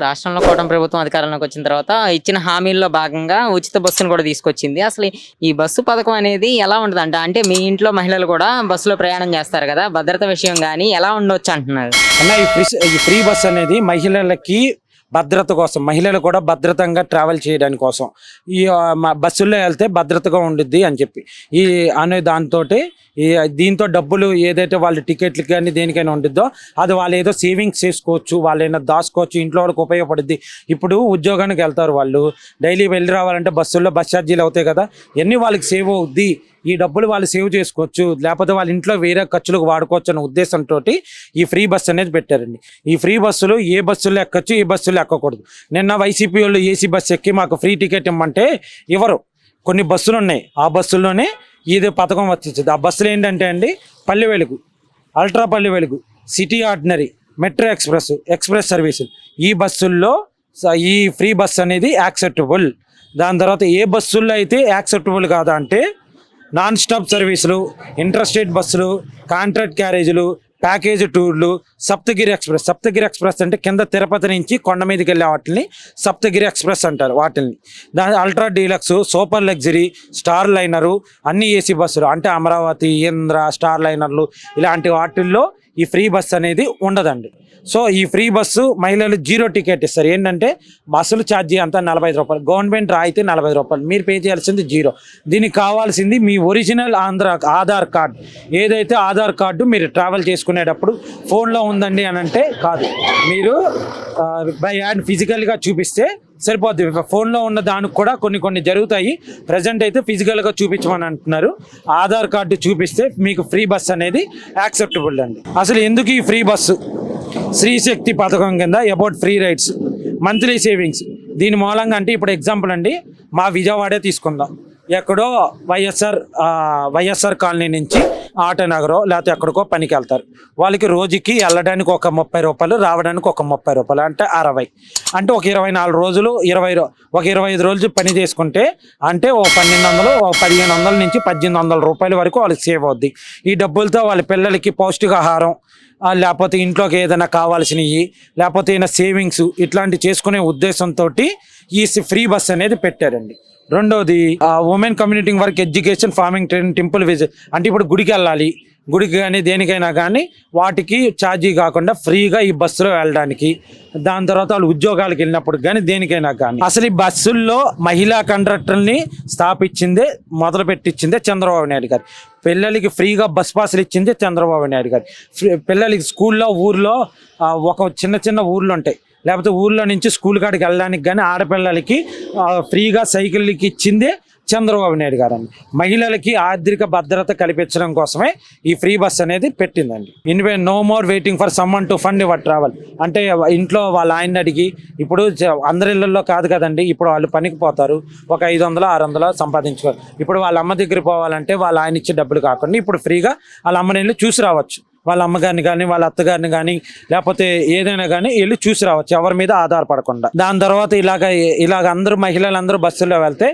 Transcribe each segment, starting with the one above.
రాష్ట్రంలో కూటమి ప్రభుత్వం అధికారంలోకి వచ్చిన తర్వాత ఇచ్చిన హామీల్లో భాగంగా ఉచిత బస్సును కూడా తీసుకొచ్చింది. అసలు ఈ బస్సు పథకం అనేది ఎలా ఉంటుంది అంటే మీ ఇంట్లో మహిళలు కూడా బస్సులో ప్రయాణం చేస్తారు కదా? భద్రత విషయం కానీ ఎలా ఉండొచ్చు అంటున్నారు? అన్న ఈ ఫ్రీ ఈ ఫ్రీ బస్ అనేది మహిళలకి భద్రత కోసం మహిళలు కూడా భద్రతంగా ట్రావెల్ చేయడానికి కోసం. ఈ మ- బస్సుల్లో వెళ్తే భద్రతగా ఉండుద్ది అని చెప్పి. ఈ అనే దాంతో ఈ దీంతో డబ్బులు ఏదైతే వాళ్ళ టికెట్లకి కానీ దేనికైనా ఉండిద్దో అది వాళ్ళు ఏదో సేవింగ్స్ చేసుకోవచ్చు వాళ్ళు ఏదైనా దాచుకోవచ్చు ఇంట్లో వాళ్ళకి ఉపయోగపడుద్ది. ఇప్పుడు ఉద్యోగానికి వెళ్తారు వాళ్ళు. డైలీ వెళ్ళి రావాలంటే బస్సుల్లో బస్ ఛార్జీలు అవుతాయి కదా. ఎన్ని వాళ్ళకి సేవ్ అవుద్ది? ఈ డబ్బులు వాళ్ళు సేవ్ చేసుకోవచ్చు లేకపోతే వాళ్ళ ఇంట్లో వేరే ఖర్చులకు వాడుకోవచ్చు అనే ఉద్దేశంతో ఈ ఫ్రీ బస్సు అనేది పెట్టారండి. ఈ ఫ్రీ బస్సులు ఏ బస్సులు ఎక్కచ్చు ఏ బస్సులు ఎక్కకూడదు నిన్న వైసీపీ వాళ్ళు ఏసీ బస్సు ఎక్కి మాకు ఫ్రీ టికెట్ ఇమ్మంటే ఇవ్వరు కొన్ని బస్సులు ఉన్నాయి. ఆ బస్సుల్లోనే ఇది పథకం వచ్చింది ఆ బస్సులు ఏంటంటే అండి పల్లె Velugu ultra Palle Velugu city ordinary metro express express సర్వీసులు. ఈ బస్సుల్లో ఈ ఫ్రీ బస్ అనేది యాక్సెప్టబుల్. దాని తర్వాత ఏ బస్సుల్లో అయితే యాక్సెప్టబుల్ కాదా అంటే నాన్ స్టాప్ సర్వీసులు ఇంటర్స్టేట్ బస్సులు కాంట్రాక్ట్ క్యారేజీలు ప్యాకేజ్ టూర్లు సప్తగిరి ఎక్స్ప్రెస్ సప్తగిరి ఎక్స్ప్రెస్ అంటే కింద తిరుపతి నుంచి కొండ మీదకి వెళ్ళే వాటిని సప్తగిరి ఎక్స్ప్రెస్ అంటారు వాటిని దాని ultra deluxe super luxury star liner అన్ని ఏసీ బస్సులు అంటే అమరావతి ఇంద్ర స్టార్ లైనర్లు ఇలాంటి వాటిల్లో ఈ ఫ్రీ బస్ అనేది ఉండదండి. సో ఈ ఫ్రీ బస్సు మహిళలు జీరో టికెట్ ఇస్తారు. ఏంటంటే బస్సులు ఛార్జీ అంతా నలభై ఐదు రూపాయలు. గవర్నమెంట్ రాయితే నలభై రూపాయలు. మీరు పే చేయాల్సింది జీరో. దీనికి కావాల్సింది మీ ఒరిజినల్ ఆంధ్ర ఆధార్ కార్డ్. ఏదైతే ఆధార్ కార్డు మీరు ట్రావెల్ చేసుకునేటప్పుడు ఫోన్లో ఉందండి అని అంటే కాదు. మీరు బై హ్యాండ్ ఫిజికల్గా చూపిస్తే సరిపోద్ది. ఫోన్లో ఉన్న దానికి కూడా కొన్ని కొన్ని జరుగుతాయి. ప్రజెంట్ అయితే ఫిజికల్గా చూపించమని అంటున్నారు. ఆధార్ కార్డు చూపిస్తే మీకు ఫ్రీ బస్ అనేది యాక్సెప్టబుల్ అండి. అసలు ఎందుకు ఈ ఫ్రీ బస్సు? శ్రీశక్తి పథకం కింద about free rides monthly savings. దీని మూలంగా అంటే ఇప్పుడు ఎగ్జాంపుల్ అండి మా విజయవాడే తీసుకుందాం. ఎక్కడో వైఎస్ఆర్ వైఎస్ఆర్ కాలనీ నుంచి ఆటనగరో లేకపోతే ఎక్కడికో పనికి వెళ్తారు వాళ్ళకి రోజుకి వెళ్ళడానికి ఒక ముప్పై రూపాయలు రావడానికి ఒక ముప్పై రూపాయలు అంటే అరవై. అంటే ఒక ఇరవై నాలుగు రోజులు ఇరవై ఒక ఇరవై ఐదు రోజులు పని చేసుకుంటే అంటే ఓ పన్నెండు వందలు ఓ పదిహేను వందల నుంచి పద్దెనిమిది వందల రూపాయల వరకు వాళ్ళకి సేవ్ అవుద్ది. ఈ డబ్బులతో వాళ్ళ పిల్లలకి పౌష్టికాహారం లేకపోతే ఇంట్లోకి ఏదైనా కావాల్సినవి లేకపోతే ఏదైనా సేవింగ్స్ ఇట్లాంటి చేసుకునే ఉద్దేశంతో ఈ ఫ్రీ బస్ అనేది పెట్టారండి. రెండోది women community work education farming training temple visit అంటే ఇప్పుడు గుడికి వెళ్ళాలి. గుడికి కానీ దేనికైనా కానీ వాటికి ఛార్జీ కాకుండా ఫ్రీగా ఈ బస్సులో వెళ్ళడానికి. దాని తర్వాత వాళ్ళు ఉద్యోగాలకు వెళ్ళినప్పుడు కానీ దేనికైనా కానీ. అసలు ఈ బస్సుల్లో మహిళా కండక్టర్ని స్థాపించిందే మొదలు పెట్టించిందే చంద్రబాబు నాయుడు గారు. పిల్లలకి ఫ్రీగా బస్ పాసులు ఇచ్చిందే చంద్రబాబు నాయుడు గారు. పిల్లలకి స్కూల్లో ఊర్లో ఒక చిన్న చిన్న ఊర్లు ఉంటాయి. లేకపోతే ఊళ్ళో నుంచి స్కూల్ కాడికి వెళ్ళడానికి కానీ ఆడపిల్లలకి ఫ్రీగా సైకిళ్ళకి ఇచ్చిందే చంద్రబాబు నాయుడు గారండి. మహిళలకి ఆర్థిక భద్రత కల్పించడం కోసమే ఈ ఫ్రీ బస్ అనేది పెట్టిందండి. Anyway no more waiting for someone to fund your travel అంటే ఇంట్లో వాళ్ళ ఆయన అడిగి ఇప్పుడు అందరి ఇళ్ళల్లో కాదు కదండి ఇప్పుడు వాళ్ళు పనికి పోతారు ఒక ఐదు వందలు ఆరు వందలు సంపాదించుకోరు. ఇప్పుడు వాళ్ళ అమ్మ దగ్గర పోవాలంటే వాళ్ళ ఆయన ఇచ్చే డబ్బులు కాకుండా ఇప్పుడు ఫ్రీగా వాళ్ళ అమ్మని చూసి రావచ్చు. వాళ్ళ అమ్మగారిని కానీ వాళ్ళ అత్తగారిని కానీ లేకపోతే ఏదైనా కానీ వెళ్ళి చూసి రావచ్చు ఎవరి మీద ఆధారపడకుండా. దాని తర్వాత ఇలాగ ఇలాగ అందరూ మహిళలందరూ బస్సులో బస్సుల్లో వెళ్తే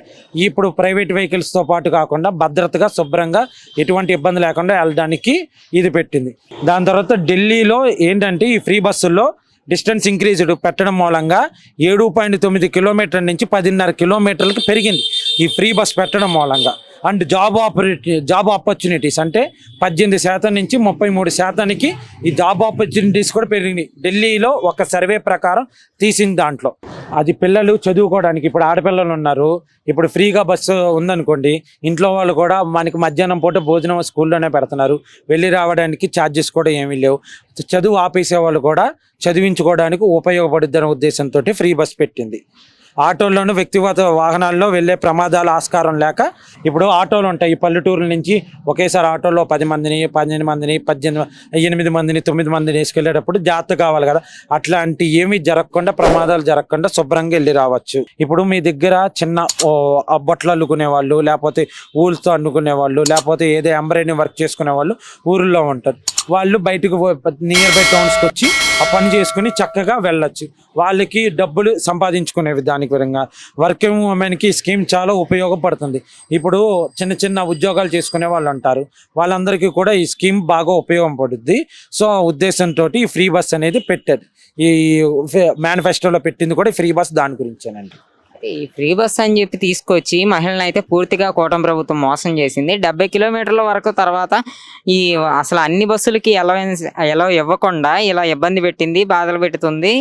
ఇప్పుడు ప్రైవేట్ వెహికల్స్తో పాటు కాకుండా భద్రతగా శుభ్రంగా ఎటువంటి ఇబ్బంది లేకుండా వెళ్ళడానికి ఇది పెట్టింది. దాని తర్వాత ఢిల్లీలో ఏంటంటే ఈ ఫ్రీ బస్సుల్లో డిస్టెన్స్ ఇంక్రీజ్డ్ పెట్టడం మూలంగా ఏడు పాయింట్ తొమ్మిది కిలోమీటర్ల నుంచి పదిన్నర కిలోమీటర్లకు పెరిగింది. ఈ ఫ్రీ బస్ పెట్టడం మూలంగా. And job opportunity job opportunities అంటే పద్దెనిమిది శాతం నుంచి ముప్పై మూడు శాతానికి ఈ జాబ్ ఆపర్చునిటీస్ కూడా పెరిగినాయి. ఢిల్లీలో ఒక సర్వే ప్రకారం తీసిన దాంట్లో. అది పిల్లలు చదువుకోవడానికి ఇప్పుడు ఆడపిల్లలు ఉన్నారు. ఇప్పుడు ఫ్రీగా బస్సు ఉందనుకోండి ఇంట్లో వాళ్ళు కూడా మనకి మధ్యాహ్నం పూట భోజనం స్కూల్లోనే పెడుతున్నారు. వెళ్ళి రావడానికి ఛార్జెస్ కూడా ఏమీ లేవు. చదువు ఆపేసే వాళ్ళు కూడా చదివించుకోవడానికి ఉపయోగపడుద్దనే ఉద్దేశంతో ఫ్రీ బస్ పెట్టింది. ఆటోల్లోనూ వ్యక్తిగత వాహనాల్లో వెళ్ళే ప్రమాదాల ఆస్కారం లేక ఇప్పుడు ఆటోలు ఉంటాయి. ఈ పల్లెటూరుల నుంచి ఒకేసారి ఆటోలో పది మందిని పన్నెండు మందిని పద్దెనిమిది ఎనిమిది మందిని తొమ్మిది మందిని వేసుకెళ్ళేటప్పుడు జాగ్రత్త కావాలి కదా. అట్లాంటి ఏమీ జరగకుండా ప్రమాదాలు జరగకుండా శుభ్రంగా వెళ్ళి రావచ్చు. ఇప్పుడు మీ దగ్గర చిన్న బొట్లు అల్లుకునే వాళ్ళు లేకపోతే ఊళ్ళతో అన్నుకునే వాళ్ళు లేకపోతే ఏదో ఎంబ్రాయిడరీ వర్క్ చేసుకునే వాళ్ళు ఊరిలో ఉంటారు. వాళ్ళు బయటకు నియర్ బై టౌన్స్కి వచ్చి ఆ పని చేసుకుని చక్కగా వెళ్ళొచ్చు. వాళ్ళకి డబ్బులు సంపాదించుకునే దానికి దానికి విధంగా. వర్కింగ్ ఉమెన్కి స్కీమ్ చాలా ఉపయోగపడుతుంది. ఇప్పుడు చిన్న చిన్న ఉద్యోగాలు చేసుకునే వాళ్ళు ఉంటారు. వాళ్ళందరికీ కూడా ఈ స్కీమ్ బాగా ఉపయోగపడుద్ది సో ఉద్దేశంతో ఈ ఫ్రీ బస్ అనేది పెట్టారు. ఈ మేనిఫెస్టోలో పెట్టింది కూడా ఫ్రీ బస్ దాని గురించేనండి. ఈ ఫ్రీ బస్ అని చెప్పి తీసుకొచ్చి మహిళలను అయితే పూర్తిగా కూటమి ప్రభుత్వం మోసం చేసింది. డెబ్బై కిలోమీటర్ల వరకు తర్వాత ఈ అసలు అన్ని బస్సులకి ఎలా ఎలా ఇవ్వకుండా ఇలా ఇబ్బంది పెట్టింది బాధలు పెడుతుంది.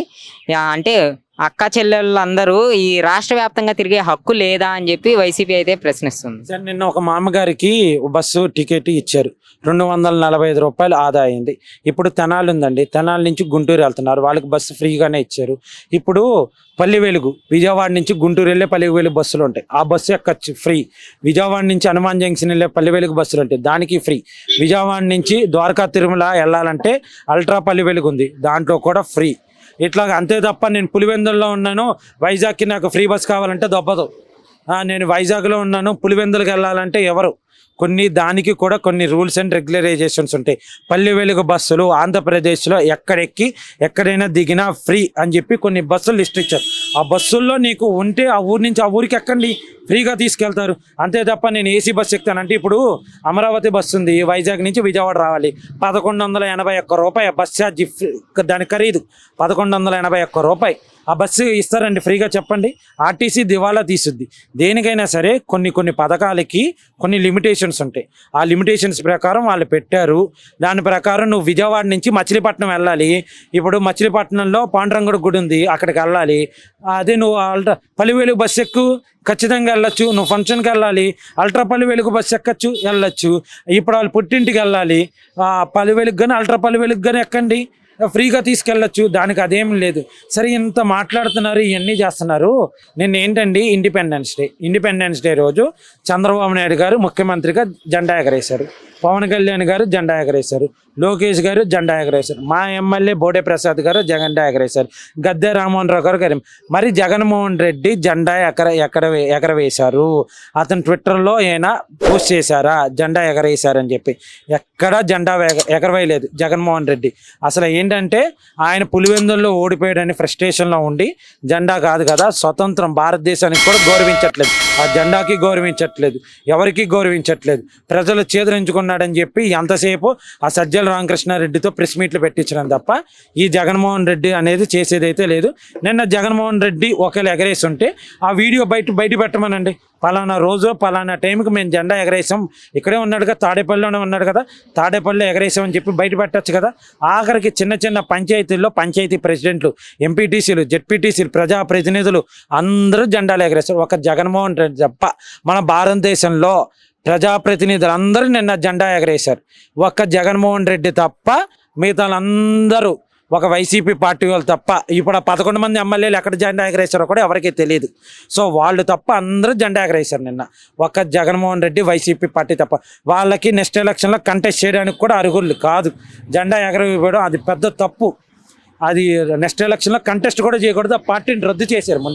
అంటే అక్క చెల్లెళ్ళందరూ ఈ రాష్ట్ర వ్యాప్తంగా తిరిగే హక్కు లేదా అని చెప్పి వైసీపీ అయితే ప్రశ్నిస్తుంది. సార్ నిన్న ఒక మామగారికి బస్సు టికెట్ ఇచ్చారు. రెండు వందల నలభై ఐదు రూపాయలు ఆదా అయింది. ఇప్పుడు తెనాలి ఉందండి. తెనాలి నుంచి గుంటూరు వెళ్తున్నారు. వాళ్ళకి బస్సు ఫ్రీగానే ఇచ్చారు. ఇప్పుడు పల్లి వెలుగు విజయవాడ నుంచి గుంటూరు వెళ్ళే పల్లి వెలుగు బస్సులు ఉంటాయి. ఆ బస్సు ఎక్కచ్చు ఫ్రీ. విజయవాడ నుంచి హనుమాన్ జంక్షన్ వెళ్ళే పల్లి వెలుగు బస్సులు ఉంటాయి. దానికి ఫ్రీ. విజయవాడ నుంచి ద్వారకా తిరుమల వెళ్ళాలంటే అల్ట్రా పల్లి వెలుగు ఉంది. దాంట్లో కూడా ఫ్రీ. ఇట్లా అంతే తప్ప నేను పులివెందుల్లో ఉన్నాను. వైజాగ్కి నాకు ఫ్రీ బస్ కావాలంటే దొబ్బదు. నేను వైజాగ్లో ఉన్నాను. పులివెందులకు వెళ్ళాలంటే ఎవరు? కొన్ని దానికి కూడా కొన్ని రూల్స్ అండ్ రెగ్యులరైజేషన్స్ ఉంటాయి. పల్లె వెలుగు బస్సులు ఆంధ్రప్రదేశ్లో ఎక్కడెక్కి ఎక్కడైనా దిగినా ఫ్రీ అని చెప్పి కొన్ని బస్సులు లిస్ట్ ఇచ్చారు. ఆ బస్సుల్లో నీకు ఉంటే ఆ ఊరి నుంచి ఆ ఊరికి ఎక్కండి. ఫ్రీగా తీసుకెళ్తారు. అంతే తప్ప నేను ఏసీ బస్సు ఎక్కుతానంటే ఇప్పుడు అమరావతి బస్సు ఉంది వైజాగ్ నుంచి విజయవాడ రావాలి. పదకొండు వందల ఎనభై ఒక్క రూపాయి బస్ ఛార్జీ దాని ఖరీదు. పదకొండు వందల ఎనభై ఒక్క రూపాయి. ఆ బస్సు ఇస్తారండి ఫ్రీగా చెప్పండి. ఆర్టీసీ దివాలా తీసుద్ది. దేనికైనా సరే కొన్ని కొన్ని పథకాలకి కొన్ని లిమిటేషన్స్ ఉంటాయి. ఆ లిమిటేషన్స్ ప్రకారం వాళ్ళు పెట్టారు. దాని ప్రకారం నువ్వు విజయవాడ నుంచి మచిలీపట్నం వెళ్ళాలి. ఇప్పుడు మచిలీపట్నంలో పాండురంగుడు గుడి ఉంది అక్కడికి వెళ్ళాలి. అదే నువ్వు అల్ట్రా పల్లి బస్సు ఎక్కు ఖచ్చితంగా వెళ్ళొచ్చు. నువ్వు ఫంక్షన్కి వెళ్ళాలి. అల్ట్రాపల్లి వెలుగు బస్సు ఎక్కచ్చు? వెళ్ళొచ్చు. ఇప్పుడు వాళ్ళు పుట్టింటికి వెళ్ళాలి. ఆ పల్లి వెలుగు కానీ అల్ట్రాపల్లి వెలుగు కానీ ఎక్కండి. ఫ్రీగా తీసుకెళ్ళొచ్చు. దానికి అదేం లేదు. సరే ఇంత మాట్లాడుతున్నారు ఇవన్నీ చేస్తున్నారు. నిన్న ఏంటండి? ఇండిపెండెన్స్ డే ఇండిపెండెన్స్ డే రోజు చంద్రబాబు నాయుడు గారు ముఖ్యమంత్రిగా జెండా ఎగరేశారు. పవన్ కళ్యాణ్ గారు జెండా ఎగరేశారు. లోకేష్ గారు జెండా ఎగరేశారు. మా ఎమ్మెల్యే బోడే ప్రసాద్ గారు జెండా ఎగరేశారు. గద్దె రామ్మోహన్ రావు గారు గారు. మరి జగన్మోహన్ రెడ్డి జెండా ఎకర ఎక్కడ ఎగరవేశారు అతను ట్విట్టర్లో ఆయన పోస్ట్ చేశారా? జెండా ఎగరేశారని చెప్పి. ఎక్కడా జెండా ఎగ- ఎగరవేయలేదు జగన్మోహన్ రెడ్డి. అసలు ఏంటంటే ఆయన పులివెందుల్లో ఓడిపోయాడని ఫ్రస్ట్రేషన్లో ఉండి జెండా కాదు కదా స్వతంత్రం భారతదేశానికి కూడా గౌరవించట్లేదు. ఆ జెండాకి గౌరవించట్లేదు. ఎవరికి గౌరవించట్లేదు. ప్రజలు చేదరించుకున్నాడని చెప్పి ఎంతసేపు ఆ సజ్జ సజ్జల రామకృష్ణారెడ్డితో ప్రెస్ మీట్లు పెట్టించడం తప్ప ఈ జగన్మోహన్ రెడ్డి అనేది చేసేదైతే లేదు. నిన్న జగన్మోహన్ రెడ్డి ఒకవేళ ఎగరేసి ఉంటే ఆ వీడియో బయట బయట పెట్టమనండి. పలానా రోజు పలానా టైంకి మేము జెండా ఎగరేసాం. ఇక్కడే ఉన్నాడు కదా తాడేపల్లిలోనే ఉన్నాడు కదా తాడేపల్లిలో ఎగరేసామని చెప్పి బయట పెట్టచ్చు కదా. ఆఖరికి చిన్న చిన్న పంచాయతీల్లో పంచాయతీ ప్రెసిడెంట్లు ఎంపీటీసీలు జెడ్పీటీసీలు ప్రజాప్రతినిధులు అందరూ జెండాలు ఎగరేస్తారు. ఒక జగన్మోహన్ రెడ్డి తప్ప మన భారతదేశంలో ప్రజాప్రతినిధులు అందరూ నిన్న జెండా ఎగరేశారు. ఒక్క జగన్మోహన్ రెడ్డి తప్ప మిగతా అందరూ ఒక వైసీపీ పార్టీ వాళ్ళు తప్ప ఇప్పుడు ఆ పదకొండు మంది ఎమ్మెల్యేలు ఎక్కడ జెండా ఎగరేశారో కూడా ఎవరికీ తెలియదు. సో వాళ్ళు తప్ప అందరూ జెండా ఎగరేశారు నిన్న. ఒక్క జగన్మోహన్ రెడ్డి వైసీపీ పార్టీ తప్ప. వాళ్ళకి నెక్స్ట్ ఎలక్షన్లో కంటెస్ట్ చేయడానికి కూడా అర్హులు కాదు. జెండా ఎగరవేయడం అది పెద్ద తప్పు. అది నెక్స్ట్ ఎలక్షన్లో కంటెస్ట్ కూడా చేయకూడదు. ఆ పార్టీని రద్దు చేశారు ముందు